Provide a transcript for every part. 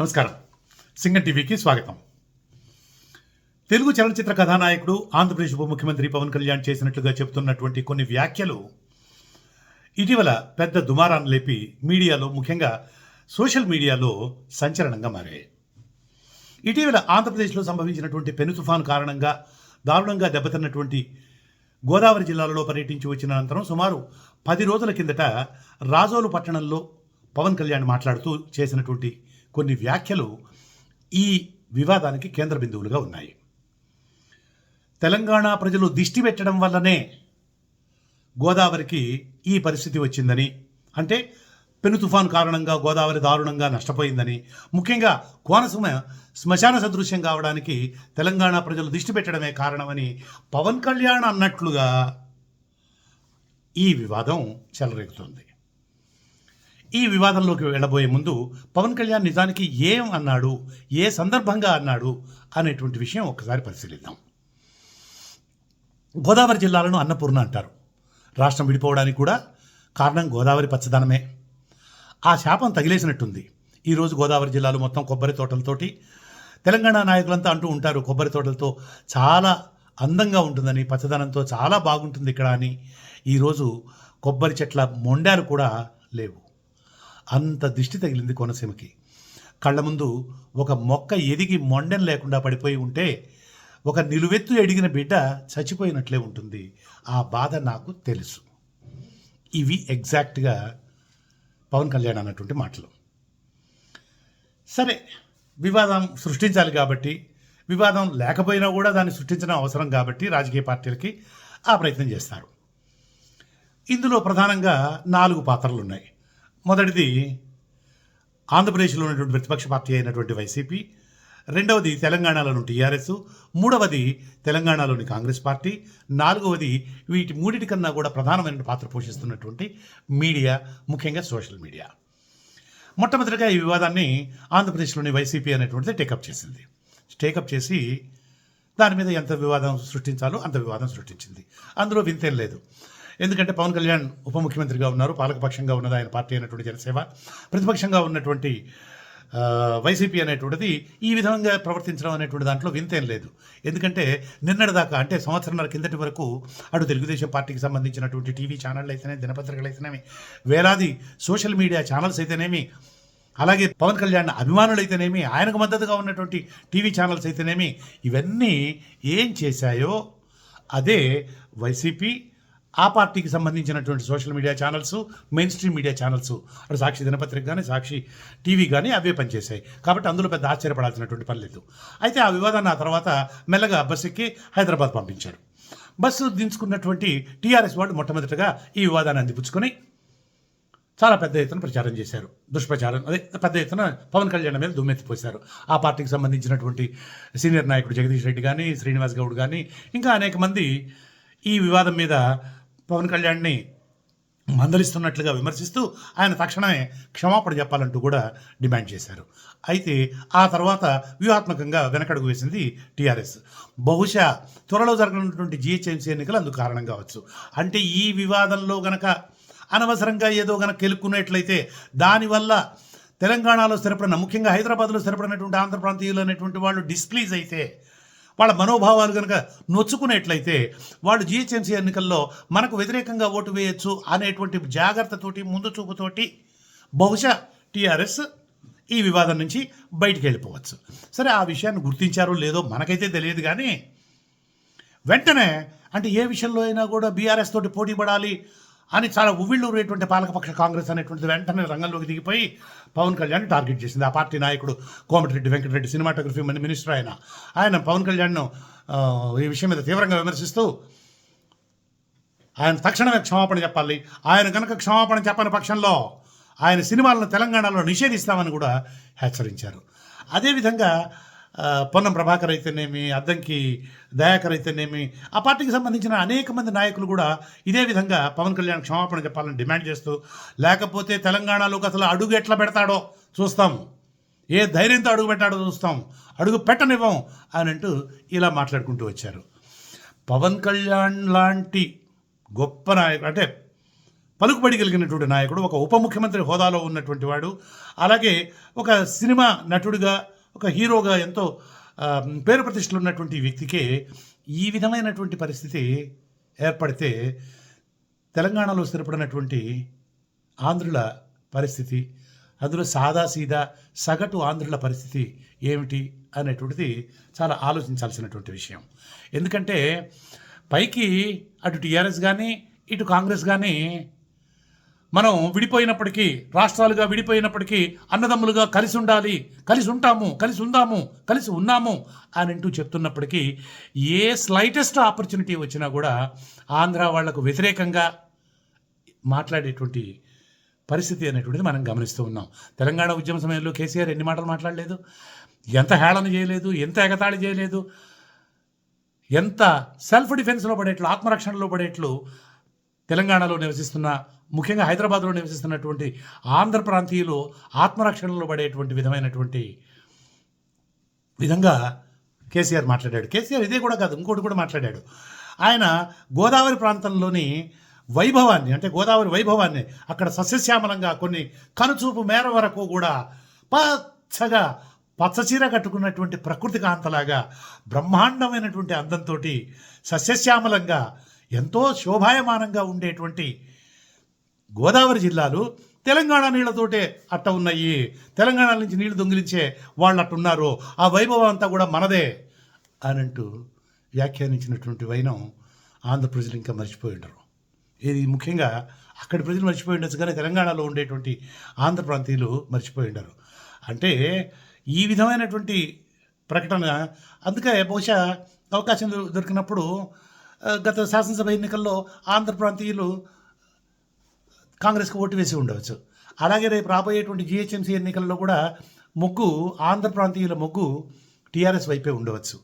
నమస్కారం. సింగం టీవీకి స్వాగతం. తెలుగు చలనచిత్ర కథానాయకుడు ఆంధ్రప్రదేశ్ ఉప ముఖ్యమంత్రి పవన్ కళ్యాణ్ చేసినట్లుగా చెబుతున్నటువంటి కొన్ని వ్యాఖ్యలు ఇటీవల పెద్ద దుమారాన్ని లేపి మీడియాలో ముఖ్యంగా సోషల్ మీడియాలో సంచలనంగా మారాయి. ఇటీవల ఆంధ్రప్రదేశ్లో సంభవించినటువంటి పెను తుఫాను కారణంగా దారుణంగా దెబ్బతిన్నటువంటి గోదావరి జిల్లాలలో పర్యటించి వచ్చిన అనంతరం సుమారు పది రోజుల కిందట రాజోలు పట్టణంలో పవన్ కళ్యాణ్ మాట్లాడుతూ చేసినటువంటి కొన్ని వ్యాఖ్యలు ఈ వివాదానికి కేంద్ర బిందువులుగా ఉన్నాయి. తెలంగాణ ప్రజలు దిష్టి పెట్టడం వల్లనే గోదావరికి ఈ పరిస్థితి వచ్చిందని అంటే పెను తుఫాను కారణంగా గోదావరి దారుణంగా నష్టపోయిందని ముఖ్యంగా కోనసీమ శ్మశాన సదృశ్యం కావడానికి తెలంగాణ ప్రజలు దిష్టి పెట్టడమే కారణమని పవన్ కళ్యాణ్ అన్నట్లుగా ఈ వివాదం చెలరేగుతుంది. ఈ వివాదంలోకి వెళ్ళబోయే ముందు పవన్ కళ్యాణ్ నిజానికి ఏం అన్నాడు ఏ సందర్భంగా అన్నాడు అనేటువంటి విషయం ఒక్కసారి పరిశీలిద్దాం. గోదావరి జిల్లాలను అన్నపూర్ణ అంటారు. రాష్ట్రం విడిపోవడానికి కూడా కారణం గోదావరి పచ్చదనమే. ఆ శాపం తగిలేసినట్టుంది. ఈరోజు గోదావరి జిల్లాలో మొత్తం కొబ్బరి తోటలతోటి తెలంగాణ నాయకులంతా అంటూ ఉంటారు కొబ్బరి తోటలతో చాలా అందంగా ఉంటుందని పచ్చదనంతో చాలా బాగుంటుంది ఇక్కడ అని. ఈరోజు కొబ్బరి చెట్ల మొండాలు కూడా లేవు. అంత దిష్టి తగిలింది కోనసీమకి. కళ్ళ ముందు ఒక మొక్క ఎదిగి మొండెం లేకుండా పడిపోయి ఉంటే ఒక నిలువెత్తు ఎడిగిన బిడ్డ చచ్చిపోయినట్లే ఉంటుంది. ఆ బాధ నాకు తెలుసు. ఇవి ఎగ్జాక్ట్గా పవన్ కళ్యాణ్ అన్నటువంటి మాటలు. సరే వివాదం సృష్టించాలి కాబట్టి వివాదం లేకపోయినా కూడా దాన్ని సృష్టించడం అవసరం కాబట్టి రాజకీయ పార్టీలకి ఆ ప్రయత్నం చేస్తారు. ఇందులో ప్రధానంగా నాలుగు పాత్రలు ఉన్నాయి మొదటిది ఆంధ్రప్రదేశ్లో ఉన్నటువంటి ప్రతిపక్ష పార్టీ అయినటువంటి వైసీపీ రెండవది తెలంగాణలోని టీఆర్ఎస్ మూడవది తెలంగాణలోని కాంగ్రెస్ పార్టీ నాలుగవది వీటి మూడిటి కన్నా కూడా ప్రధానమైన పాత్ర పోషిస్తున్నటువంటి మీడియా ముఖ్యంగా సోషల్ మీడియా. మొట్టమొదటిగా ఈ వివాదాన్ని ఆంధ్రప్రదేశ్లోని వైసీపీ అనేటువంటిది టేకప్ చేసింది. టేకప్ చేసి దాని మీద ఎంత వివాదం సృష్టించాలో అంత వివాదం సృష్టించింది. అందులో వింతేం లేదు. ఎందుకంటే పవన్ కళ్యాణ్ ఉప ముఖ్యమంత్రిగా ఉన్నారు పాలకపక్షంగా ఉన్నది ఆయన పార్టీ అయినటువంటి జనసేవ ప్రతిపక్షంగా ఉన్నటువంటి వైసీపీ అనేటువంటిది ఈ విధంగా ప్రవర్తించడం అనేటువంటి దాంట్లో వింతేం లేదు. ఎందుకంటే నిన్నటిదాకా అంటే సంవత్సరంన్నర కిందటి వరకు అటు తెలుగుదేశం పార్టీకి సంబంధించినటువంటి టీవీ ఛానళ్ళు అయితేనేమి దినపత్రికలు అయితేనేమి వేలాది సోషల్ మీడియా ఛానల్స్ అయితేనేమి అలాగే పవన్ కళ్యాణ్ అభిమానులు అయితేనేమి ఆయనకు మద్దతుగా ఉన్నటువంటి టీవీ ఛానల్స్ అయితేనేమి ఇవన్నీ ఏం చేశాయో అదే వైసీపీ ఆ పార్టీకి సంబంధించినటువంటి social media channels mainstream media channels. అటు సాక్షి దినపత్రిక కానీ సాక్షి టీవీ కానీ అవే పనిచేశాయి. కాబట్టి అందులో పెద్ద ఆశ్చర్యపడాల్సినటువంటి పని లేదు. అయితే ఆ వివాదాన్ని ఆ తర్వాత మెల్లగా బస్ ఎక్కి హైదరాబాద్ పంపించారు. బస్సు దించుకున్నటువంటి టీఆర్ఎస్ వాళ్ళు మొట్టమొదటిగా ఈ వివాదాన్ని అందిపుచ్చుకొని చాలా పెద్ద ఎత్తున ప్రచారం చేశారు. దుష్ప్రచారం అదే పెద్ద ఎత్తున పవన్ కళ్యాణ్ మీద దుమ్మెత్తిపోశారు. ఆ పార్టీకి సంబంధించినటువంటి సీనియర్ నాయకుడు జగదీష్ రెడ్డి కానీ శ్రీనివాస్ గౌడ్ కానీ ఇంకా అనేక మంది ఈ వివాదం మీద పవన్ కళ్యాణ్ని మందలిస్తున్నట్లుగా విమర్శిస్తూ ఆయన తక్షణమే క్షమాపణ చెప్పాలంటూ కూడా డిమాండ్ చేశారు. అయితే ఆ తర్వాత వ్యూహాత్మకంగా వెనకడుగు వేసింది టీఆర్ఎస్. బహుశా త్వరలో జరగనున్నటువంటి జిహెచ్ఎంసీ ఎన్నికలు అందుకు కారణం కావచ్చు. అంటే ఈ వివాదంలో గనక అనవసరంగా ఏదో గనక కెలుక్కునేట్లయితే దానివల్ల తెలంగాణలో స్థిరపడిన ముఖ్యంగా హైదరాబాద్లో స్థిరపడినటువంటి ఆంధ్ర ప్రాంతీయులు అనేటువంటి వాళ్ళు డిస్ప్లీజ్ అయితే వాళ్ళ మనోభావాలు కనుక నొచ్చుకునేట్లయితే వాళ్ళు జిహెచ్ఎంసీ ఎన్నికల్లో మనకు వ్యతిరేకంగా ఓటు వేయొచ్చు అనేటువంటి జాగ్రత్తతోటి ముందు చూపుతోటి బహుశా టీఆర్ఎస్ ఈ వివాదం నుంచి బయటికి వెళ్ళిపోవచ్చు. సరే ఆ విషయాన్ని గుర్తించారో లేదో మనకైతే తెలియదు కానీ వెంటనే అంటే ఏ విషయంలో అయినా కూడా బీఆర్ఎస్ తోటి పోటీ పడాలి అని చాలా ఉవ్విళ్ళూరేటువంటి పాలకపక్ష కాంగ్రెస్ అనేటువంటిది వెంటనే రంగంలోకి దిగిపోయి పవన్ కళ్యాణ్ టార్గెట్ చేసింది. ఆ పార్టీ నాయకుడు Komatireddy Venkatareddy cinematography mini- minister ఆయన. ఆయన పవన్ కళ్యాణ్ను ఈ విషయం మీద తీవ్రంగా విమర్శిస్తూ ఆయన తక్షణమే క్షమాపణ చెప్పాలి. ఆయన కనుక క్షమాపణ చెప్పని పక్షంలో ఆయన సినిమాలను తెలంగాణలో నిషేధిస్తామని కూడా హెచ్చరించారు. అదేవిధంగా పొన్నం ప్రభాకర్ అయితేనేమి అద్దంకి దయాకర్ అయితేనేమి ఆ పార్టీకి సంబంధించిన అనేక మంది నాయకులు కూడా ఇదే విధంగా పవన్ కళ్యాణ్ క్షమాపణ చెప్పాలని డిమాండ్ చేస్తూ లేకపోతే తెలంగాణలోకి అసలు అడుగు ఎట్లా పెడతాడో చూస్తాం. ఏ ధైర్యంతో అడుగు పెట్టాడో చూస్తాం. అడుగు పెట్టనివ్వం అని అంటూ ఇలా మాట్లాడుకుంటూ వచ్చారు. పవన్ కళ్యాణ్ లాంటి గొప్ప నాయకుడు అంటే పలుకుబడి కలిగినటువంటి నాయకుడు ఒక ఉప ముఖ్యమంత్రి హోదాలో ఉన్నటువంటి వాడు అలాగే ఒక సినిమా నటుడిగా ఒక హీరోగా ఎంతో పేరు ప్రతిష్టలు ఉన్నటువంటి వ్యక్తికే ఈ విధమైనటువంటి పరిస్థితి ఏర్పడితే తెలంగాణలో స్థిరపడినటువంటి ఆంధ్రుల పరిస్థితి అందులో సాదా సీదా సగటు ఆంధ్రుల పరిస్థితి ఏమిటి అనేటువంటిది చాలా ఆలోచించాల్సినటువంటి విషయం. ఎందుకంటే పైకి అటు టీఆర్ఎస్ కానీ ఇటు కాంగ్రెస్ కానీ మనం విడిపోయినప్పటికీ రాష్ట్రాలుగా విడిపోయినప్పటికీ అన్నదమ్ములుగా కలిసి ఉండాలి. కలిసి ఉంటాము కలిసి ఉందాము కలిసి ఉన్నాము అని అంటూ చెప్తున్నప్పటికీ ఏ స్లైటెస్ట్ ఆపర్చునిటీ వచ్చినా కూడా ఆంధ్ర వాళ్ళకు వ్యతిరేకంగా మాట్లాడేటువంటి పరిస్థితి అనేటువంటిది మనం గమనిస్తూ ఉన్నాం. తెలంగాణ ఉద్యమ సమయంలో కేసీఆర్ ఎన్ని మాటలు మాట్లాడలేదు? ఎంత హేళన చేయలేదు? ఎంత ఎగతాళి చేయలేదు? ఎంత సెల్ఫ్ డిఫెన్స్లో పడేట్లు ఆత్మరక్షణలో పడేట్లు తెలంగాణలో నివసిస్తున్న ముఖ్యంగా హైదరాబాద్లో నివసిస్తున్నటువంటి ఆంధ్ర ప్రాంతీయులు ఆత్మరక్షణలో పడేటువంటి విధమైనటువంటి విధంగా కేసీఆర్ మాట్లాడాడు. కేసీఆర్ ఇదే కూడా కాదు ఇంకోటి కూడా మాట్లాడాడు. ఆయన గోదావరి ప్రాంతంలోని వైభవాన్ని అంటే గోదావరి వైభవాన్ని అక్కడ సస్యశ్యామలంగా కొన్ని కనుచూపు మేర వరకు కూడా పచ్చగా పచ్చచీర కట్టుకున్నటువంటి ప్రకృతి కాంతలాగా బ్రహ్మాండమైనటువంటి అందంతో సస్యశ్యామలంగా ఎంతో శోభాయమానంగా ఉండేటువంటి గోదావరి జిల్లాలు తెలంగాణ నీళ్ళతోటే అట్ట ఉన్నాయి. తెలంగాణ నుంచి నీళ్ళు దొంగిలించే వాళ్ళు అట్టున్నారు. ఆ వైభవం అంతా కూడా మనదే అని అంటూ వ్యాఖ్యానించినటువంటి వైనం ఆంధ్ర ప్రజలు ఇంకా మర్చిపోయి ఉండరు. ఇది ముఖ్యంగా అక్కడి ప్రజలు మర్చిపోయి ఉండొచ్చు కానీ తెలంగాణలో ఉండేటువంటి ఆంధ్ర ప్రాంతీయులు మర్చిపోయి ఉండరు. అంటే ఈ విధమైనటువంటి ప్రకటన అందుకే బహుశా అవకాశం దొరికినప్పుడు గత శాసనసభ ఎన్నికల్లో ఆంధ్ర ప్రాంతీయులు కాంగ్రెస్కి ఓటు వేసి ఉండవచ్చు. అలాగే రేపు రాబోయేటువంటి జిహెచ్ఎంసీ ఎన్నికల్లో కూడా మొగ్గు ఆంధ్ర ప్రాంతీయుల మొగ్గు టీఆర్ఎస్ వైపే ఉండవచ్చు.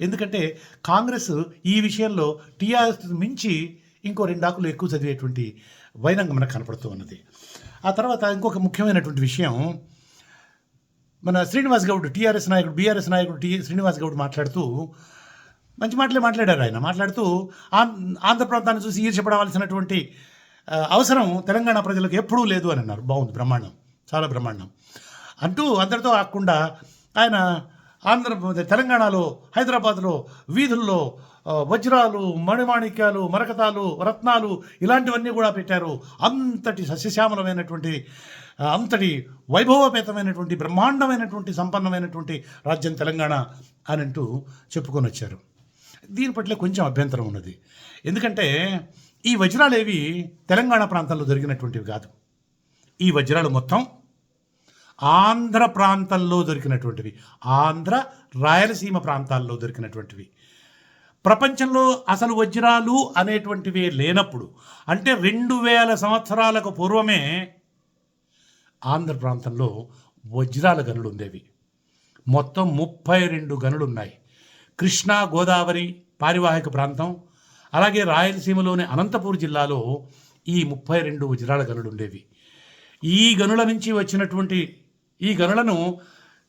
ఎందుకంటే కాంగ్రెస్ ఈ విషయంలో టీఆర్ఎస్ మించి ఇంకో రెండాకులు ఎక్కువ చదివేటువంటి వైనంగా మనకు కనపడుతూ ఉన్నది. ఆ తర్వాత ఇంకొక ముఖ్యమైనటువంటి విషయం మన శ్రీనివాస్ గౌడ్ టీఆర్ఎస్ నాయకుడు బీఆర్ఎస్ నాయకుడు టీ శ్రీనివాస్ గౌడ్ మాట్లాడుతూ మంచి మాటలే మాట్లాడారు ఆయన. మాట్లాడుతూ ఆం- ఆంధ్ర ప్రాంతాన్ని చూసి ఈర్షపడవలసినటువంటి అవసరం తెలంగాణ ప్రజలకు ఎప్పుడూ లేదు అని అన్నారు. బాగుంది బ్రహ్మాండం. చాలా బ్రహ్మాండం. అంటూ అందరితో ఆకుండా ఆయన ఆంధ్ర తెలంగాణలో హైదరాబాద్లో వీధుల్లో వజ్రాలు మణిమాణిక్యాలు మరకతాలు రత్నాలు ఇలాంటివన్నీ కూడా పెట్టారు. అంతటి సస్యశ్యామలమైనటువంటి అంతటి వైభవపేతమైనటువంటి బ్రహ్మాండమైనటువంటి సంపన్నమైనటువంటి రాజ్యం తెలంగాణ అని అంటూ చెప్పుకొని వచ్చారు. దీని పట్ల కొంచెం అభ్యంతరం ఉన్నది. ఎందుకంటే ఈ వజ్రాలు ఏవి తెలంగాణ ప్రాంతంలో దొరికినటువంటివి కాదు. ఈ వజ్రాలు మొత్తం ఆంధ్ర ప్రాంతంలో దొరికినటువంటివి. ఆంధ్ర రాయలసీమ ప్రాంతాల్లో దొరికినటువంటివి. ప్రపంచంలో అసలు వజ్రాలు అనేటువంటివి లేనప్పుడు అంటే రెండు వేల సంవత్సరాలకు పూర్వమే ఆంధ్ర ప్రాంతంలో వజ్రాల గనులు ఉండేవి. మొత్తం ముప్పై రెండు గనులు ఉన్నాయి. కృష్ణా గోదావరి పారివాహిక ప్రాంతం అలాగే రాయలసీమలోని అనంతపూర్ జిల్లాలో ఈ ముప్పై రెండు వజ్రాల గనులు ఉండేవి. ఈ గనుల నుంచి వచ్చినటువంటి ఈ గనులను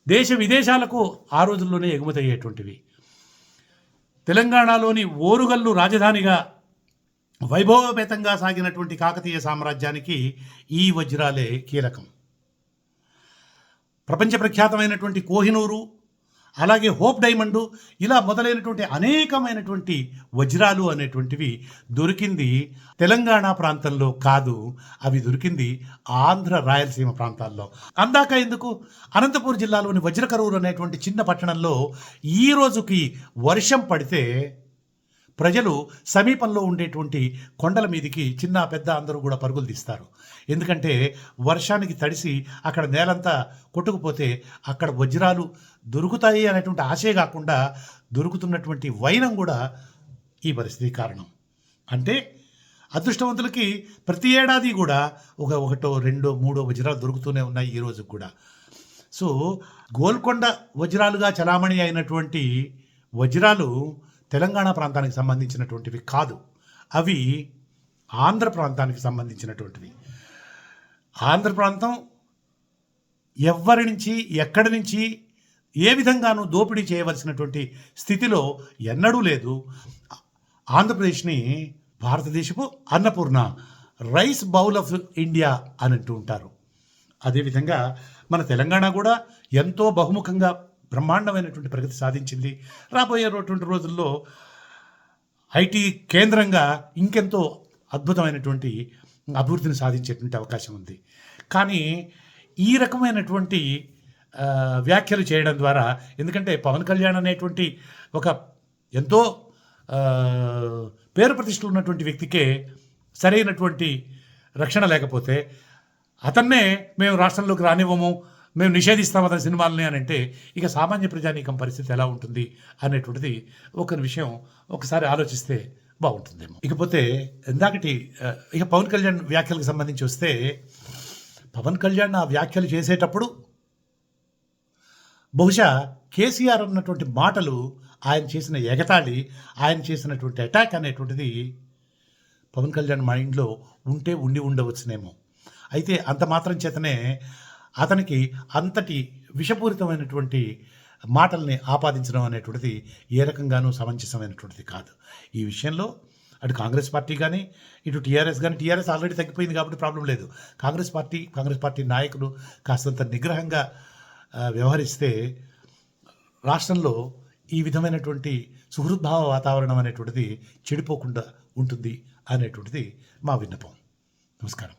దేశ విదేశాలకు ఆ రోజుల్లోనే ఎగుమతి అయ్యేటువంటివి తెలంగాణలోని ఓరుగల్లు రాజధానిగా వైభవపేతంగా సాగినటువంటి కాకతీయ సామ్రాజ్యానికి ఈ వజ్రాలే కీలకం. ప్రపంచ ప్రఖ్యాతమైనటువంటి కోహినూరు అలాగే హోప్ డైమండు ఇలా మొదలైనటువంటి అనేకమైనటువంటి వజ్రాలు అనేటువంటివి దొరికింది తెలంగాణ ప్రాంతంలో కాదు అవి దొరికింది ఆంధ్ర రాయలసీమ ప్రాంతాల్లో. అందాక ఎందుకు? అనంతపూర్ జిల్లాలోని వజ్రకరూరు అనేటువంటి చిన్న పట్టణంలో ఈ రోజుకి వర్షం పడితే ప్రజలు సమీపంలో ఉండేటువంటి కొండల మీదికి చిన్న పెద్ద అందరూ కూడా పరుగులు తీస్తారు. ఎందుకంటే వర్షానికి తడిసి అక్కడ నేలంతా కొట్టుకుపోతే అక్కడ వజ్రాలు దొరుకుతాయి అనేటువంటి ఆశే కాకుండా దొరుకుతున్నటువంటి వైనం కూడా ఈ పరిస్థితి కారణం. అంటే అదృష్టవంతులకి ప్రతి ఏడాది కూడా ఒక ఒకటో రెండో మూడో వజ్రాలు దొరుకుతూనే ఉన్నాయి ఈ రోజు కూడా. సో గోల్కొండ వజ్రాలుగా చలామణి అయినటువంటి వజ్రాలు తెలంగాణ ప్రాంతానికి సంబంధించినటువంటివి కాదు. అవి ఆంధ్ర ప్రాంతానికి సంబంధించినటువంటివి. ఆంధ్ర ప్రాంతం ఎవ్వరి నుంచి ఎక్కడి నుంచి ఏ విధంగానూ దోపిడీ చేయవలసినటువంటి స్థితిలో ఎన్నడూ లేదు. ఆంధ్రప్రదేశ్ని భారతదేశపు Annapurna rice bowl of India అని అంటూ ఉంటారు. అదేవిధంగా మన తెలంగాణ కూడా ఎంతో బహుముఖంగా బ్రహ్మాండమైనటువంటి ప్రగతి సాధించింది. రాబోయేటువంటి రోజుల్లో ఐటీ కేంద్రంగా ఇంకెంతో అద్భుతమైనటువంటి అభివృద్ధిని సాధించేటువంటి అవకాశం ఉంది. కానీ ఈ రకమైనటువంటి వ్యాఖ్యలు చేయడం ద్వారా ఎందుకంటే పవన్ కళ్యాణ్ అనేటువంటి ఒక ఎంతో పేరు ప్రతిష్టలు ఉన్నటువంటి వ్యక్తికే సరైనటువంటి రక్షణ లేకపోతే అతన్నే మేము రాష్ట్రంలోకి రానివ్వము. మేము నిషేధిస్తాం అతని సినిమాలని అని అంటే ఇక సామాన్య ప్రజానీకం పరిస్థితి ఎలా ఉంటుంది అనేటువంటిది ఒక విషయం ఒకసారి ఆలోచిస్తే బాగుంటుందేమో. ఇకపోతే ఇందాకటి ఇక పవన్ కళ్యాణ్ వ్యాఖ్యలకు సంబంధించి వస్తే పవన్ కళ్యాణ్ ఆ వ్యాఖ్యలు చేసేటప్పుడు బహుశా కేసీఆర్ అన్నటువంటి మాటలు ఆయన చేసిన ఎగతాళి ఆయన చేసినటువంటి అటాక్ అనేటువంటిది పవన్ కళ్యాణ్ మైండ్లో ఉంటే ఉండి ఉండవచ్చునేమో. అయితే అంత మాత్రం చేతనే అతనికి అంతటి విషపూరితమైనటువంటి మాటల్ని ఆపాదించడం అనేటువంటిది ఏ రకంగానూ సమంజసమైనటువంటిది కాదు. ఈ విషయంలో అటు కాంగ్రెస్ పార్టీ కానీ ఇటు టీఆర్ఎస్ కానీ టీఆర్ఎస్ ఆల్రెడీ తగ్గిపోయింది కాబట్టి ప్రాబ్లం లేదు. కాంగ్రెస్ పార్టీ కాంగ్రెస్ పార్టీ నాయకులు కాస్తంత నిగ్రహంగా వ్యవహరిస్తే రాష్ట్రంలో ఈ విధమైనటువంటి సుహృద్భావ వాతావరణం అనేటువంటిది చెడిపోకుండా ఉంటుంది అనేటువంటిది మా విన్నపం. నమస్కారం.